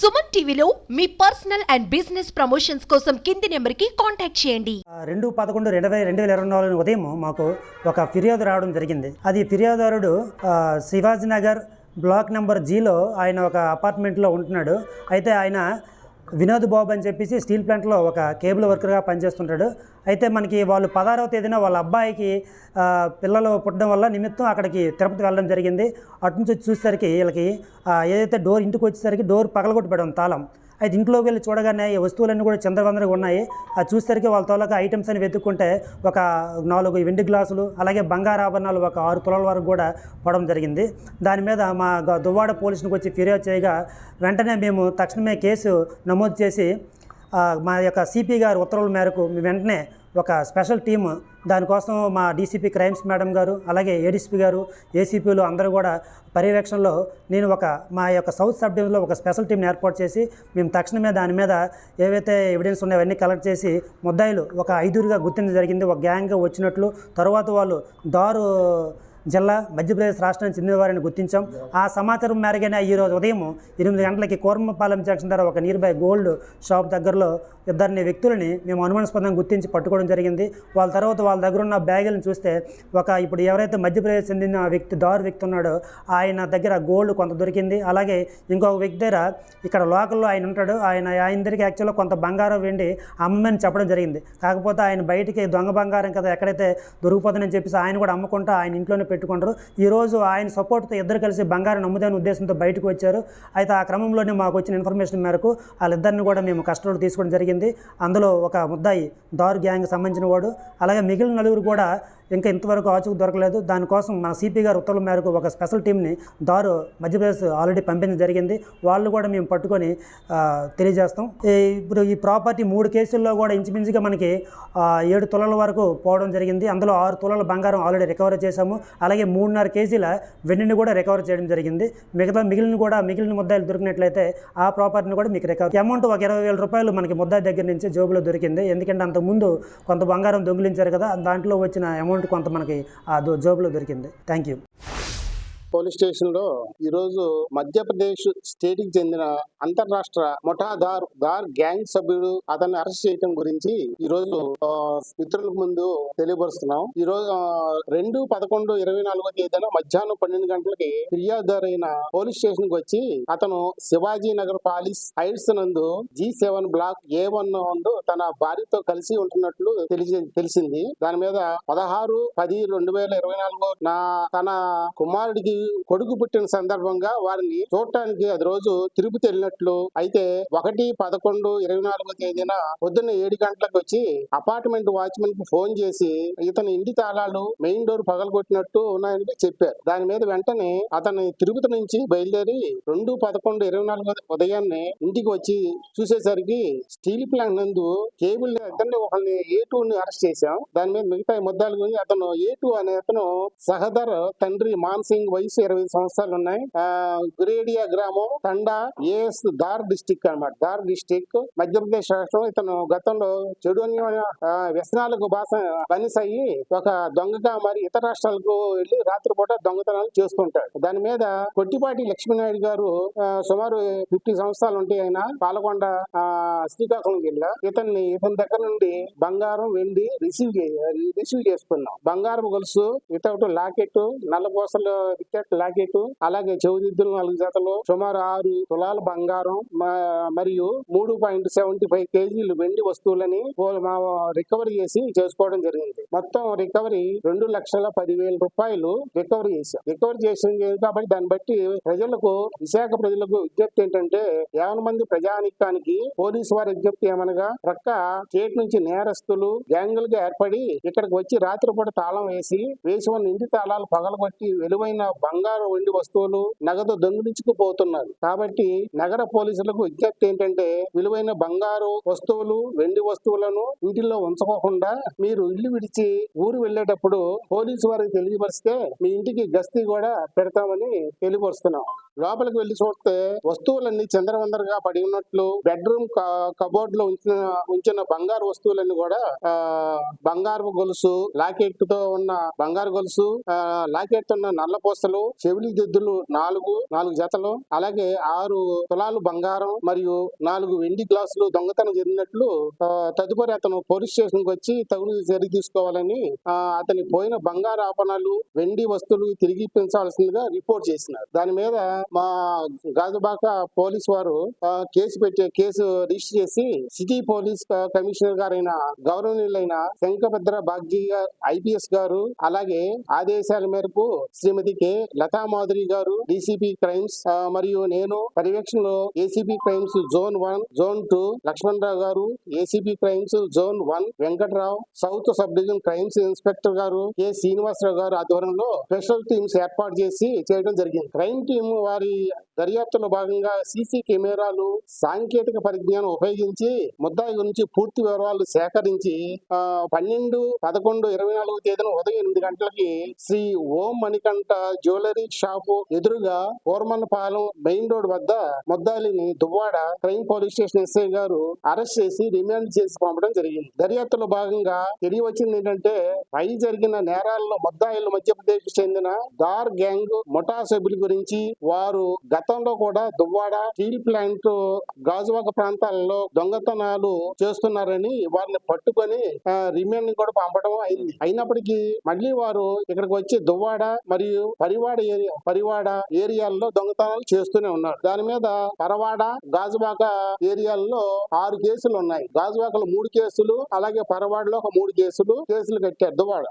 సుమన్ టీవీలో మీ personal and business promotions కోసం కింది నెంబర్కి కాంటాక్ట్ చేయండి. రెండు పదకొండు రెండు వేల రెండు వేల ఇరవై నాలుగు ఉదయం మాకు ఒక ఫిర్యాదు రావడం జరిగింది. అది ఫిర్యాదుదారుడు శివాజీనగర్ శివాజీ నగర్ బ్లాక్ నెంబర్ జీలో ఆయన ఒక అపార్ట్మెంట్లో ఉంటున్నాడు. అయితే ఆయన వినోద్ బాబు అని చెప్పేసి స్టీల్ ప్లాంట్లో ఒక కేబుల్ వర్కర్గా పనిచేస్తుంటాడు. అయితే మనకి వాళ్ళు పదహారవ తేదీన వాళ్ళ అబ్బాయికి పిల్లలు పుట్టడం వల్ల నిమిత్తం అక్కడికి తిరుపతి వెళ్ళడం జరిగింది. అటు నుంచి వచ్చి చూసేసరికి వీళ్ళకి ఏదైతే డోర్ ఇంటికి వచ్చేసరికి డోర్ పగలగొట్టి పెడడం తాళం. అయితే ఇంట్లోకి వెళ్ళి చూడగానే ఈ వస్తువులన్నీ కూడా చంద్రవందరగా ఉన్నాయి. అది చూసేసరికి వాళ్ళ తోలక ఐటమ్స్ అని వెతుక్కుంటే ఒక నాలుగు వెండి గ్లాసులు అలాగే బంగారు ఆభరణాలు ఒక ఆరు తులాల వరకు కూడా పడడం జరిగింది. దాని మీద మా దువ్వాడ పోలీసునికి వచ్చి ఫిర్యాదు చేయగా వెంటనే మేము తక్షణమే కేసు నమోదు చేసి మా యొక్క సిపి గారు ఉత్తర్వుల మేరకు వెంటనే ఒక స్పెషల్ టీమ్. దానికోసం మా డీసీపీ క్రైమ్స్ మేడం గారు అలాగే ఏడీసీపీ గారు ఏసీపీలు అందరూ కూడా పర్యవేక్షణలో నేను ఒక మా యొక్క సౌత్ సబ్ డివిజన్లో ఒక స్పెషల్ టీంని ఏర్పాటు చేసి మేము తక్షణమే దాని మీద ఏవైతే ఎవిడెన్స్ ఉన్నాయో అవన్నీ కలెక్ట్ చేసి ముద్దాయిలు ఒక ఐదుగురుగా గుర్తించడం జరిగింది. ఒక గ్యాంగ్గా వచ్చినట్లు తర్వాత వాళ్ళు దారు జిల్లా మధ్యప్రదేశ్ రాష్ట్రానికి చెందినవారిని గుర్తించాం. ఆ సమాచారం మేరగానే ఈరోజు ఉదయం ఎనిమిది గంటలకి కోర్మపాలెం జంక్షన్ ధర ఒక నియర్ బై గోల్డ్ షాప్ దగ్గరలో ఇద్దరిని వ్యక్తులని మేము అనుమానాస్పదంగా గుర్తించి పట్టుకోవడం జరిగింది. వాళ్ళ తర్వాత వాళ్ళ దగ్గర ఉన్న బ్యాగులను చూస్తే ఒక ఇప్పుడు ఎవరైతే మధ్యప్రదేశ్ చెందిన వ్యక్తి దారు వ్యక్తి ఉన్నాడో ఆయన దగ్గర గోల్డ్ కొంత దొరికింది. అలాగే ఇంకొక వ్యక్తి దగ్గర ఇక్కడ లోకల్లో ఆయన ఉంటాడు. ఆయన ఆయన దగ్గరికి యాక్చువల్గా కొంత బంగారం వెండి అమ్మని చెప్పడం జరిగింది. కాకపోతే ఆయన బయటికి దొంగ బంగారం కదా ఎక్కడైతే దొరికిపోతుందని చెప్పేసి ఆయన కూడా అమ్ముకుంటూ ఆయన ఇంట్లోనే పెట్టుకుంటారు. ఈరోజు ఆయన సపోర్ట్తో ఇద్దరు కలిసి బంగారం నమ్ముదనే ఉద్దేశంతో బయటకు వచ్చారు. అయితే ఆ క్రమంలోనే మాకు వచ్చిన ఇన్ఫర్మేషన్ మేరకు వాళ్ళిద్దరిని కూడా మేము కస్టడీలో తీసుకోవడం జరిగింది. అందులో ఒక ముద్దాయి దారు గ్యాంగ్ సంబంధించిన వాడు. అలాగే మిగిలిన నలుగురు కూడా ఇంకా ఇంతవరకు ఆచూకు దొరకలేదు. దానికోసం మన సిపి గారు ఉత్తర్వుల మేరకు ఒక స్పెషల్ టీంని దారు మధ్యప్రదేశ్ ఆల్రెడీ పంపించడం జరిగింది. వాళ్ళు కూడా మేము పట్టుకొని తెలియజేస్తాం. ఈ ఇప్పుడు ఈ ప్రాపర్టీ మూడు కేసుల్లో కూడా ఇంచుమించుగా మనకి ఏడు తులాల వరకు పోవడం జరిగింది. అందులో ఆరు తులాల బంగారం ఆల్రెడీ రికవర్ చేశాము. అలాగే మూడున్నర కేజీల వెండిని కూడా రికవర్ చేయడం జరిగింది. మిగతా మిగిలిన కూడా మిగిలిన ముద్దాయిలు దొరికినట్లయితే ఆ ప్రాపర్టీని కూడా మీకు రికవర్ అమౌంట్ ఒక ఇరవై వేల రూపాయలు మనకి ముద్దాయి దగ్గర నుంచి జోబులో దొరికింది. ఎందుకంటే అంతకుముందు కొంత బంగారం దొంగిలించారు కదా దాంట్లో వచ్చిన అమౌంట్ కొంత మనకి ఆ దో- జోబులో దొరికింది. థ్యాంక్ యూ పోలీస్ స్టేషన్లో ఈ రోజు మధ్యప్రదేశ్ స్టేట్కి చెందిన అంతర్రాష్ట్ర మొఠాదార్ దార్ గ్యాంగ్ సభ్యుడు అతన్ని అరెస్ట్ చేయడం గురించి ఈ రోజు మిత్రుల ముందు తెలియపరుస్తున్నాం. ఈ రోజు రెండు పదకొండు ఇరవై నాలుగో తేదీన మధ్యాహ్నం పన్నెండు గంటలకి ఫిర్యాదుదారైన పోలీస్ స్టేషన్కి వచ్చి అతను శివాజీ నగర్ పాలిస్ హైట్స్ నందు G seven block A one నందు తన భార్యతో కలిసి ఉంటున్నట్లు తెలిసి తెలిసింది. దాని మీద పదహారు పది రెండు వేల ఇరవై నాలుగు నా తన కుమారుడికి కొడుకు పుట్టిన సందర్భంగా వారిని చూడటానికి అది రోజు తిరుపతి వెళ్ళినట్లు అయితే ఒకటి పదకొండు ఇరవై నాలుగో తేదీన పొద్దున్న ఏడు గంటలకు వచ్చి అపార్ట్మెంట్ వాచ్మెన్కు ఫోన్ చేసి ఇతని ఇంటి తాళాలు మెయిన్ డోర్ పగలగొట్టినట్టు ఉన్నాయని చెప్పారు. దాని మీద వెంటనే అతని తిరుపతి నుంచి బయలుదేరి రెండు పదకొండు ఇరవై నాలుగో ఉదయాన్నే ఇంటికి వచ్చి చూసేసరికి స్టీల్ ప్లాంట్ నందు కేబుల్ ఇద్దరిని ఒకరిని ఏ టూ ని అరెస్ట్ చేశాం. దాని మీద మిగతా ముద్దాలు అతను ఏ టూ అనే అతను సహదర్ తండ్రి మాన్ సింగ్ వయసు ఇరవై సంవత్సరాలు ఉన్నాయి గురేడియా గ్రామం తండా ఏఎస్ దార్ డిస్టిక్ అన్నమాట. దార్ డిస్టిక్. మధ్యప్రదేశ్ రాష్ట్రం. ఇతను గతంలో చెడు ఆ, వ్యసనాలకు బాస బనిస్ అయ్యి ఒక దొంగగా మరి ఇతర రాష్ట్రాలకు వెళ్ళి రాత్రిపూట దొంగతనాలు చేస్తుంటాడు. దాని మీద కొట్టిపాటి లక్ష్మీనాయుడు గారు సుమారు ఫిఫ్టీ సంవత్సరాలు ఉంటాయి ఆయన పాలకొండ శ్రీకాకుళం జిల్లా. ఇతన్ని ఇతని దగ్గర నుండి బంగారం వెండి రిసీవ్ రిసీవ్ చేసుకున్నాం. బంగారం గొలుసు వితౌట్ లాకెట్ నల్లపూసలు వికెట్ లాకెట్ అలాగే చెవిదిద్దులు నాలుగు జతలు సుమారు ఆరు తులాల బంగారం మరియు మూడు పాయింట్ సెవెంటీ ఫైవ్ కేజీలు వెండి వస్తువులని మా రికవరీ చేసి చేసుకోవడం జరిగింది. మొత్తం రికవరీ రెండు లక్షల పదివేల రూపాయలు రికవరీ చేశాం. రికవరీ చేసింది కాబట్టి దాన్ని బట్టి ప్రజలకు విశాఖ ప్రజలకు విజ్ఞప్తి ఏంటంటే యాభై మంది ప్రజానికానికి పోలీసు వారి విజ్ఞప్తి ఏమనగా ప్రక్క స్టేట్ నుంచి నేరస్తులు గ్యాంగులుగా ఏర్పడి ఇక్కడికి వచ్చి రాత్రిపూట తాళం వేసి వేసి ఉన్న ఇంటి తాళాలు పగలగొట్టి విలువైన బంగారు వెండి వస్తువులు నగదు దొంగిలించుకుపోతున్నారు. కాబట్టి నగర పోలీసులకు విజ్ఞప్తి ఏంటంటే విలువైన బంగారు వస్తువులు వెండి వస్తువులను ఇంటిలో ఉంచుకోకుండా మీరు ఇల్లు విడిచి ఊరు వెళ్ళేటప్పుడు పోలీసు వారికి తెలియపరిస్తే మీ ఇంటికి గస్తీ కూడా పెడతామని తెలియపరుస్తున్నాం. లోపలికి వెళ్ళి చూస్తే వస్తువులన్నీ చంద్రవందరగా పడి ఉన్నట్లు బెడ్రూమ్ కబోర్డ్లో ఉంచిన ఉంచిన బంగారు వస్తువులన్నీ కూడా బంగారు గొలుసు లాకెట్తో ఉన్న బంగారు గొలుసు లాకెట్ ఉన్న నల్ల పూసలు జతలు చెవిలి దిద్దులు నాలుగు నాలుగు జతలు అలాగే ఆరు తులాలు బంగారం మరియు నాలుగు వెండి గ్లాసులు దొంగతనం జరిగినట్లు తదుపరి అతను పోలీస్ స్టేషన్కి వచ్చి తగులు చర్య తీసుకోవాలని అతని పోయిన బంగారు ఆపణాలు వెండి వస్తువులు తిరిగి పెంచాల్సిందిగా రిపోర్ట్ చేసినారు. దాని మీద మా గాజుబాక పోలీస్ వారు కేసు పెట్టే కేసు రిజిస్టర్ చేసి సిటీ పోలీస్ కమిషనర్ గారైన గౌరవనీయులైన శంకభద్ర బాగ్జీ గారు ఐపీఎస్ గారు అలాగే ఆదేశాల మేరకు శ్రీమతి కె. లతా మాధురి గారు డీసీపీ క్రైమ్స్ మరియు నేను పర్యవేక్షణలో ACP crimes zone one zone two Lakshman Rao గారు ACP crimes zone one Venkatrao south sub division crimes inspector గారు కె. శ్రీనివాసరావు గారు ఆధ్వర్యంలో స్పెషల్ టీమ్స్ ఏర్పాటు చేసి చేయడం జరిగింది. క్రైమ్ టీమ్ వారి దర్యాప్తులో భాగంగా సీసీ కెమెరాలు సాంకేతిక పరిజ్ఞానం ఉపయోగించి ముద్దాయి గురించి పూర్తి వివరాలు సేకరించి పన్నెండు పదకొండు ఇరవై నాలుగు తేదీన ఉదయం ఎనిమిది గంటలకి శ్రీ ఓం మణికంఠ జ్యువెలరీ షాపు ఎదురుగా ఓర్మన్పాలెం మెయిన్ రోడ్ వద్ద ముద్దాయిని Duvvada crime police station SI గారు అరెస్ట్ చేసి రిమాండ్ చేసి పంపడం జరిగింది. దర్యాప్తులో భాగంగా తెలియవచ్చింది ఏంటంటే పై జరిగిన నేరాల్లో ముద్దాయిలు మధ్యప్రదేశ్ చెందిన దార్ గ్యాంగ్ ముఠా సభ్యుల గురించి వారు గతంలో కూడా దువ్వాడ స్టీల్ ప్లాంట్ గాజువాక ప్రాంతాలలో దొంగతనాలు చేస్తున్నారని వారిని పట్టుకొని రిమాండ్ కూడా పంపడం అయింది. అయినప్పటికీ మళ్ళీ వారు ఇక్కడికి వచ్చి దువ్వాడ మరియు పరివాడ ఏరియా పరివాడ ఏరియాల్లో దొంగతనాలు చేస్తూనే ఉన్నాడు దాని మీద పరవాడ గాజువాక ఏరియాల్లో ఆరు కేసులు ఉన్నాయి. గాజువాకలో మూడు కేసులు అలాగే పరవాడలో ఒక మూడు కేసులు కేసులు కట్టారు దువాడ